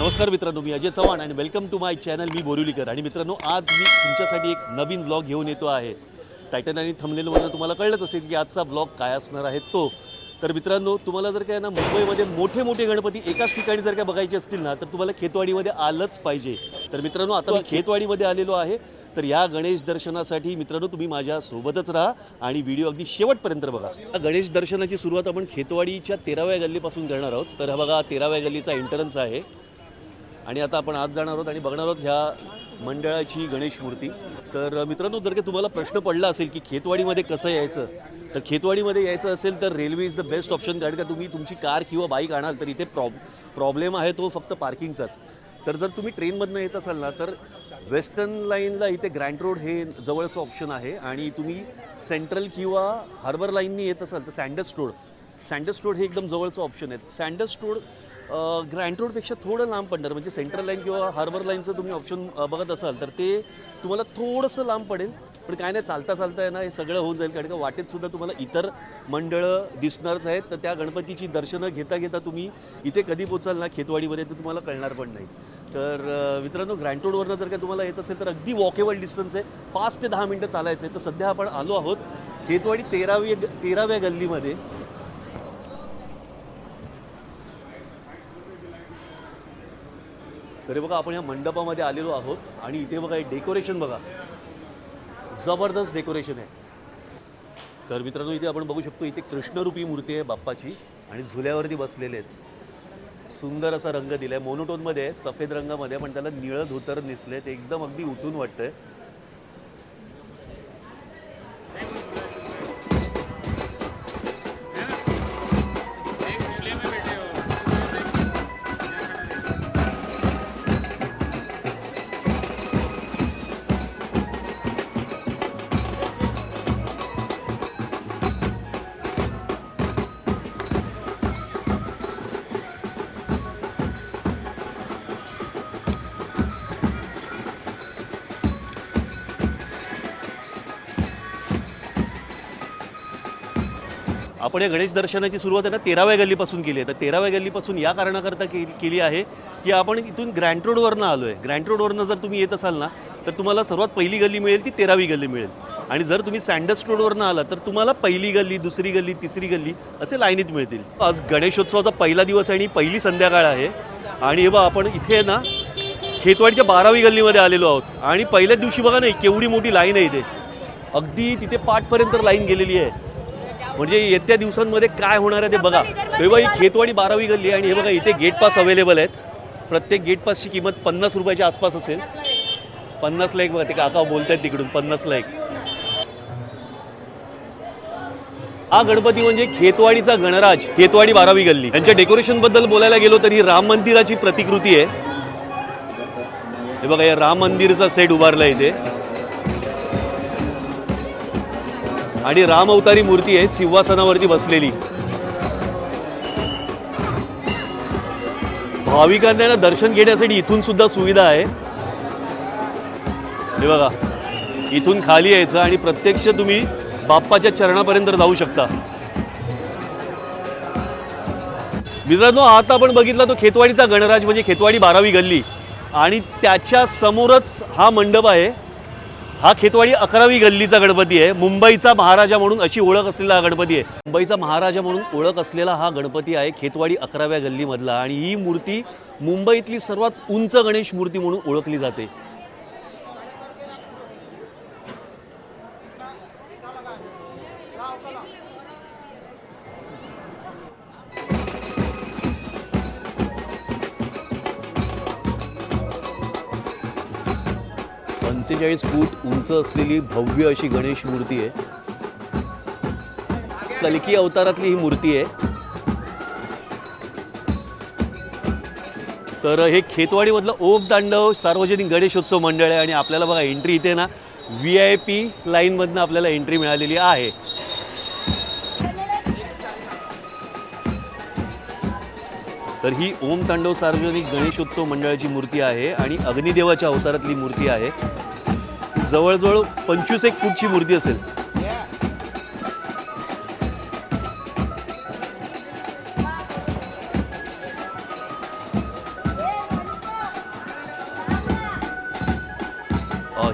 नमस्कार मित्रांनो मी अजय चव्हाण आणि वेलकम टू माय चॅनल मी बोरिवलीकर आणि मित्रांनो आज मी तुमच्यासाठी एक नवीन ब्लॉग घेऊन येतो आहे. टायटन आणि थंबनेलमधनं तुम्हाला कळलंच असेल की आजचा ब्लॉग काय असणार आहे तो. तर मित्रांनो तुम्हाला जर काय ना मुंबईमध्ये मोठे मोठे गणपती एकाच ठिकाणी जर काय बघायचे असतील ना तर तुम्हाला खेतवाडीमध्ये आलंच पाहिजे. तर मित्रांनो आता मी खेतवाडीमध्ये आलेलो आहे. तर या गणेश दर्शनासाठी मित्रांनो तुम्ही माझ्या सोबतच राहा आणि व्हिडिओ अगदी शेवटपर्यंत बघा. या गणेश दर्शनाची सुरुवात आपण खेतवाडीच्या तेराव्या गल्लीपासून करणार आहोत. तर हा बघा तेराव्या गल्लीचा एंट्रन्स आहे. आणि आता आपण आज जाणार आहोत आणि बघणार आहोत ह्या मंडळाची गणेश मूर्ती. तर मित्रांनो जर का तुम्हाला प्रश्न पडला असेल की खेतवाडीमध्ये कसं यायचं तर खेतवाडीमध्ये यायचं असेल तर railway is the best option कारण का तुम्ही तुमची कार किंवा बाईक आणाल तर इथे प्रॉब प्रॉब्लेम आहे तो फक्त पार्किंगचाच. तर जर तुम्ही ट्रेनमधनं येत असाल ना तर वेस्टर्न लाईनला इथे ग्रँड रोड हे जवळचं ऑप्शन आहे. आणि तुम्ही सेंट्रल किंवा हार्बर लाईननी येत असाल तर सँडस रोड. सँडस रोड हे एकदम जवळचं ऑप्शन आहे. सँडस रोड ग्रँड रोडपेक्षा थोडं लांब पडणार म्हणजे सेंट्रल लाईन किंवा हार्बर लाईनचं तुम्ही ऑप्शन बघत असाल तर ते तुम्हाला थोडंसं लांब पडेल. पण काय नाही चालता चालता आहे ना हे सगळं होऊन जाईल कारण का वाटेत सुद्धा तुम्हाला इतर मंडळं दिसणारच आहेत. तर त्या गणपतीची दर्शनं घेता घेता तुम्ही इथे कधी पोचाल ना खेतवाडीमध्ये तर तुम्हाला कळणार पण नाही. तर मित्रांनो ग्रँड रोडवरनं जर का तुम्हाला येत असेल तर अगदी वॉकेबल डिस्टन्स आहे. पाच ते दहा मिनटं चालायचं आहे. तर सध्या आपण आलो आहोत खेतवाडी तेरावी तेराव्या गल्लीमध्ये. तरी बघा आपण या मंडपामध्ये आलेलो आहोत आणि इथे बघा हे डेकोरेशन बघा. जबरदस्त डेकोरेशन आहे. तर मित्रांनो इथे आपण बघू शकतो इथे कृष्णरूपी मूर्ती आहे बाप्पाची आणि झुल्यावरती बसलेले आहेत. सुंदर असा रंग दिला आहे मोनोटोनमध्ये सफेद रंगामध्ये पण त्याला निळं धोतर दिसले ते एकदम अगदी उठून वाटतंय. आपण या गणेश दर्शनाची सुरुवात आहे ना तेराव्या गल्लीपासून केली आहे. तर तेराव्या गल्लीपासून या कारणाकरता के केली आहे की आपण इथून ग्रँड रोडवरनं आलो आहे ग्रँड रोडवरनं जर तुम्ही येत असाल ना तर तुम्हाला सर्वात पहिली गल्ली मिळेल ती तेरावी गल्ली मिळेल. आणि जर तुम्ही सँडस रोडवरनं आला तर तुम्हाला पहिली गल्ली दुसरी गल्ली तिसरी गल्ली असे लाईनीत मिळतील. आज गणेशोत्सवाचा पहिला दिवस आहे आणि पहिली संध्याकाळ आहे. आणि हे आपण इथे ना खेतवाडीच्या बारावी गल्लीमध्ये आलेलो आहोत. आणि पहिल्याच दिवशी बघा नाही केवढी मोठी लाईन आहे इथे. अगदी तिथे पाठपर्यंत लाईन गेलेली आहे. म्हणजे येत्या दिवसांमध्ये काय होणार आहे ते बघा. हे बघा ही खेतवाडी बारावी गल्ली आणि हे बघा इथे गेट पास अवेलेबल आहेत. प्रत्येक गेट पासची किंमत पन्नास रुपयाच्या आसपास असेल. पन्नासला एक बघा ते काका बोलत आहेत तिकडून पन्नासला एक. हा गणपती म्हणजे खेतवाडीचा गणराज खेतवाडी बारावी गल्ली. यांच्या डेकोरेशनबद्दल बोलायला गेलो तर ही राम मंदिराची प्रतिकृती आहे. हे बघा या राम मंदिरचा सेट उभारला इथे. आणि राम अवतारी मूर्ती आहे सिंहासनावरती बसलेली. भाविकांना ना दर्शन घेण्यासाठी इथून सुद्धा सुविधा आहे. हे बघा इथून खाली यायचं आणि प्रत्यक्ष तुम्ही बाप्पाच्या चरणापर्यंत जाऊ शकता. मित्रांनो आता आपण बघितला तो खेतवाडीचा गणराज म्हणजे खेतवाडी बारावी गल्ली. आणि त्याच्या समोरच हा मंडप आहे. हा खेतवाडी अकरावी गल्लीचा गणपती आहे. मुंबईचा महाराजा म्हणून अशी ओळख असलेला हा गणपती आहे. मुंबईचा महाराजा म्हणून ओळख असलेला हा गणपती आहे खेतवाडी अकराव्या गल्लीमधला. आणि ही मूर्ती मुंबईतली सर्वात उंच गणेश मूर्ती म्हणून ओळखली जाते. पंचेचाळीस फूट उंच असलेली भव्य अशी गणेश मूर्ती आहे. कलकी अवतारातली ही मूर्ती आहे. तर हे खेतवाडीमधलं ओम तांडव सार्वजनिक गणेशोत्सव मंडळ आहे आणि आपल्याला बघा एंट्री इथे ना व्ही आय पी लाईनमधनं आपल्याला एंट्री मिळालेली आहे. तर ही ओम तांडव सार्वजनिक गणेशोत्सव मंडळाची मूर्ती आहे आणि अग्निदेवाच्या अवतारातली मूर्ती आहे. जवळजवळ पंचवीस एक फूटची मूर्ती असेल.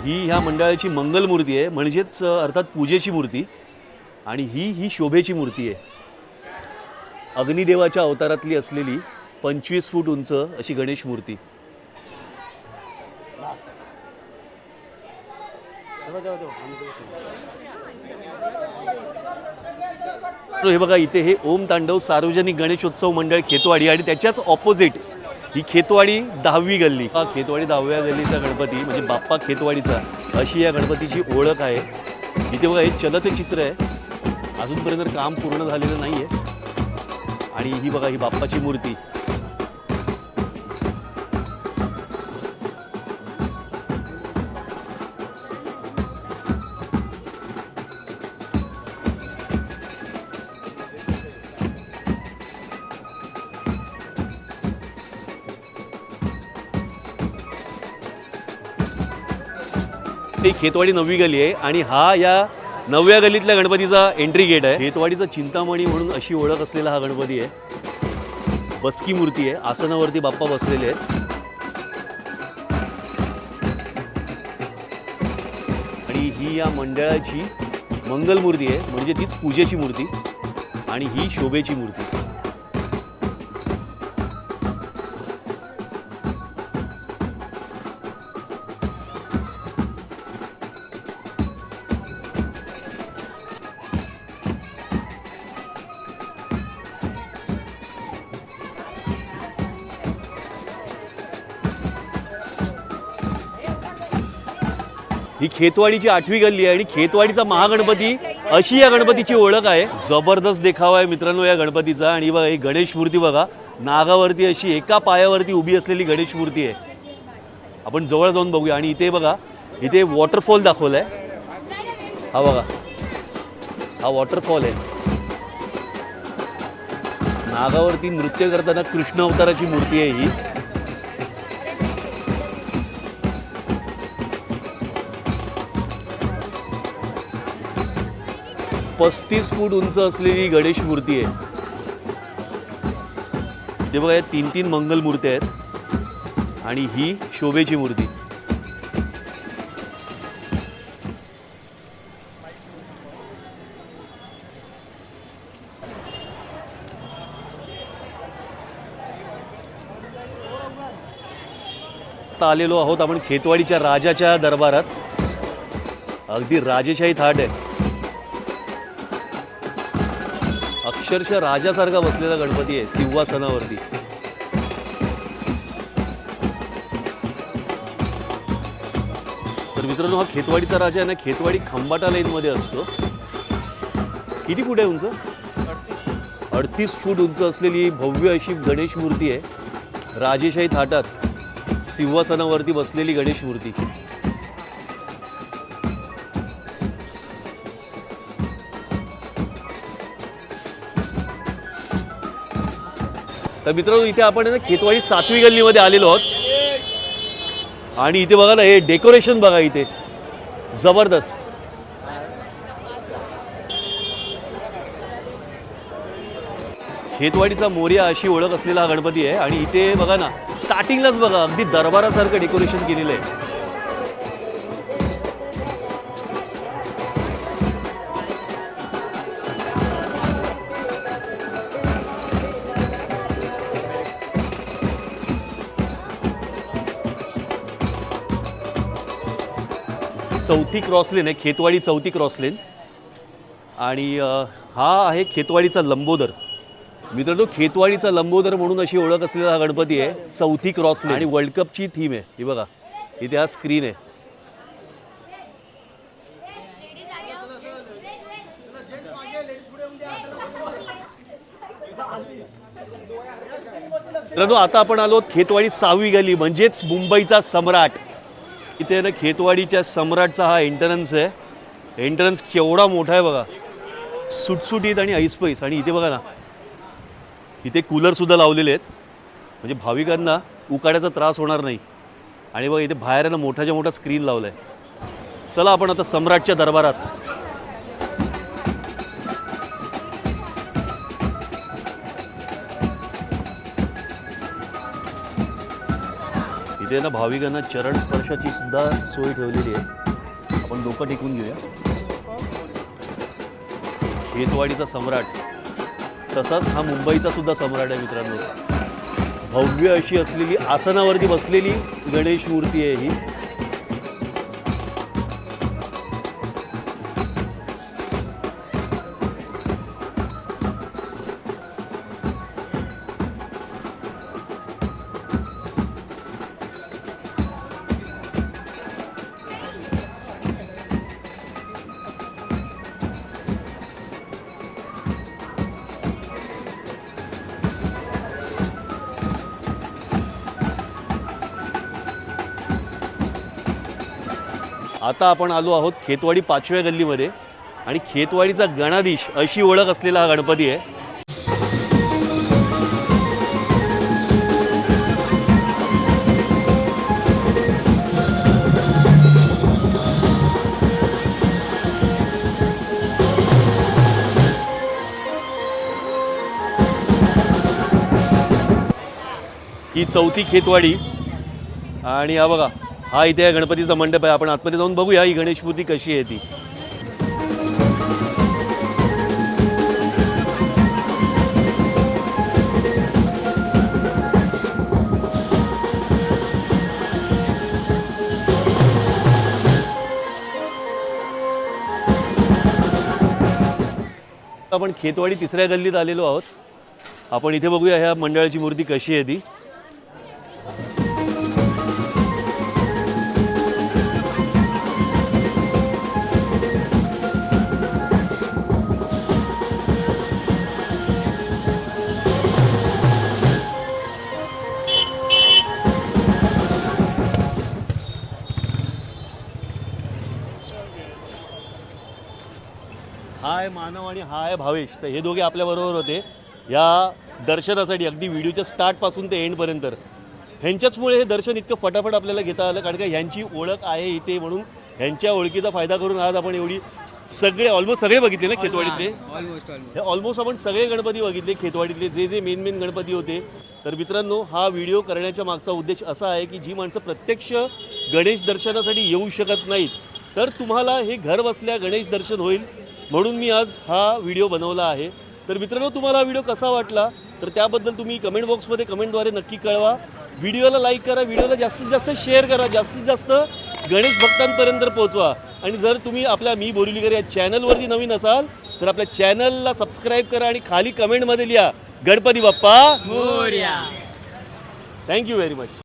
ही ह्या मंडळाची मंगल मूर्ती आहे. म्हणजेच अर्थात पूजेची मूर्ती. आणि ही ही शोभेची मूर्ती आहे. अग्निदेवाच्या अवतारातली असलेली पंचवीस फूट उंच अशी गणेश मूर्ती. हे बघा इथे हे ओम तांडव सार्वजनिक गणेशोत्सव मंडळ खेतवाडी आणि त्याच्याच ऑपोजिट ही खेतवाडी दहावी गल्ली. हा खेतवाडी दहाव्या गल्लीचा गणपती म्हणजे बाप्पा खेतवाडीचा. अशी या गणपतीची ओळख आहे. इथे बघा हे चलते चित्र आहे. अजूनपर्यंत काम पूर्ण झालेलं नाही आहे आणि ही बघा ही बाप्पाची मूर्ती. ती खेतवाडी नववी गली आहे आणि हा या नवव्या गलीतल्या गणपतीचा एंट्री गेट आहे. खेतवाडीचा चिंतामणी म्हणून अशी ओळख असलेला हा गणपती आहे. बसकी मूर्ती आहे. आसनावरती बाप्पा बसलेले आहेत. आणि ही या मंडळाची मंगल मूर्ती आहे. म्हणजे तीच पूजेची मूर्ती. आणि ही शोभेची मूर्ती. ही खेतवाडीची आठवी गल्ली आहे आणि खेतवाडीचा महागणपती अशी या गणपतीची ओळख आहे. जबरदस्त देखावा आहे मित्रांनो या गणपतीचा. आणि बघा ही गणेश मूर्ती बघा नागावरती अशी एका पायावरती उभी असलेली गणेश मूर्ती आहे. आपण जवळ जाऊन बघूया. आणि इथे बघा इथे वॉटरफॉल दाखवलाय. हा बघा हा वॉटरफॉल आहे. नागावरती नृत्य करताना कृष्ण अवताराची मूर्ती आहे ही. पस्तीस फूट उंच असलेली गणेश मूर्ती आहे. इथे बघा या तीन तीन मंगल मूर्ती आहेत. आणि ही शोभेची मूर्ती. आता आलेलो आहोत आपण खेतवाडीच्या राजाच्या दरबारात. अगदी राजेशाही थाट आहे. अक्षरशः राजासारखा बसलेला गणपती आहे सिंहासनावरती. तर मित्रांनो हा खेतवाडीचा राजा आहे ना खेतवाडी खंबाटा लाईनमध्ये असतो. किती फूट आहे उंच? अडतीस फूट उंच असलेली भव्य अशी गणेश मूर्ती आहे. राजेशाही थाटात सिंहासनावरती बसलेली गणेश मूर्ती. तर मित्रांनो इथे आपण खेतवाडी सातवी गल्लीमध्ये आलेलो आहोत. आणि इथे बघा ना हे डेकोरेशन बघा इथे. जबरदस्त. खेतवाडीचा मोर्या अशी ओळख असलेला हा गणपती आहे. आणि इथे बघा ना स्टार्टिंगलाच बघा अगदी दरबारासारखं डेकोरेशन केलेलं आहे. चौथी क्रॉस लेन आहे खेतवाडी चौथी क्रॉस लेन. आणि हा आहे खेतवाडीचा लंबोदर. मित्रांनो खेतवाडीचा लंबोदर म्हणून अशी ओळख असलेला हा गणपती आहे चौथी क्रॉस लेन. आणि वर्ल्ड कपची थीम आहे ही बघा. इथे हा स्क्रीन आहे. मित्रांनो आता आपण आलो खेतवाडी सहावी गली म्हणजेच मुंबईचा सम्राट. इथे ना खेतवाडीच्या सम्राटचा हा एंट्रन्स आहे. एंट्रन्स केवढा मोठा आहे बघा. सुटसुटीत आणि ऐसपैस आणि इथे बघा ना इथे कूलरसुद्धा लावलेले आहेत. म्हणजे भाविकांना उकाड्याचा त्रास होणार नाही. आणि बघा इथे बाहेर ना मोठाच्या मोठा स्क्रीन लावला आहे चला आपण आता सम्राटच्या दरबारात. इथे ना भाविकांना चरण स्पर्शाची सुद्धा सोय ठेवलेली आहे. आपण डोकं टिकून घेऊया. शेतवाडीचा सम्राट तसाच हा मुंबईचा सुद्धा सम्राट आहे मित्रांनो. भव्य अशी असलेली आसनावरती बसलेली गणेश मूर्ती आहे ही. आता आपण आलो आहोत खेतवाडी पाचव्या गल्लीमध्ये. आणि खेतवाडीचा गणाधीश अशी ओळख असलेला हा गणपती आहे. ही चौथी खेतवाडी. आणि हा बघा हा इथे गणपतीचा मंडप आहे. आपण आतमध्ये जाऊन बघूया ही गणेश मूर्ती कशी आहे ती. आपण खेतवाडी तिसऱ्या गल्लीत आलेलो आहोत. आपण इथे बघूया ह्या मंडळाची मूर्ती कशी आहे ती. मानव आणि हाय भावेश तर हे दोघे आपल्याबरोबर होते. या दर्शनासाठी अगदी व्हिडिओच्या स्टार्टपासून ते एंडपर्यंत ह्यांच्याचमुळे हे दर्शन इतकं फटाफट आपल्याला घेता आलं कारण का ह्यांची ओळख आहे इथे म्हणून ह्यांच्या ओळखीचा फायदा करून आज आपण एवढी सगळे ऑलमोस्ट सगळे बघितले ना खेतवाडीतले. हे ऑलमोस्ट आपण सगळे गणपती बघितले खेतवाडीतले जे जे मेन मेन गणपती होते. तर मित्रांनो हा व्हिडिओ करण्याच्या मागचा उद्देश असा आहे की जी माणसं प्रत्यक्ष गणेश दर्शनासाठी येऊ शकत नाहीत तर तुम्हाला हे घर बसल्या गणेश दर्शन होईल. म्हणून मी आज हा व्हिडिओ बनवला आहे. तर मित्रांनो तुम्हाला हा व्हिडिओ कसा वाटला तर त्याबद्दल तुम्ही कमेंट बॉक्समध्ये कमेंटद्वारे नक्की कळवा. व्हिडिओला लाईक करा व्हिडिओला जास्तीत जास्त शेअर करा जास्तीत जास्त गणेश भक्तांपर्यंत पोहोचवा. आणि जर तुम्ही आपल्या मी बोरिवलीकर या चॅनलवरती नवीन असाल तर आपल्या चॅनलला सबस्क्राईब करा आणि खाली कमेंटमध्ये लिहा Ganpati Bappa thank you very much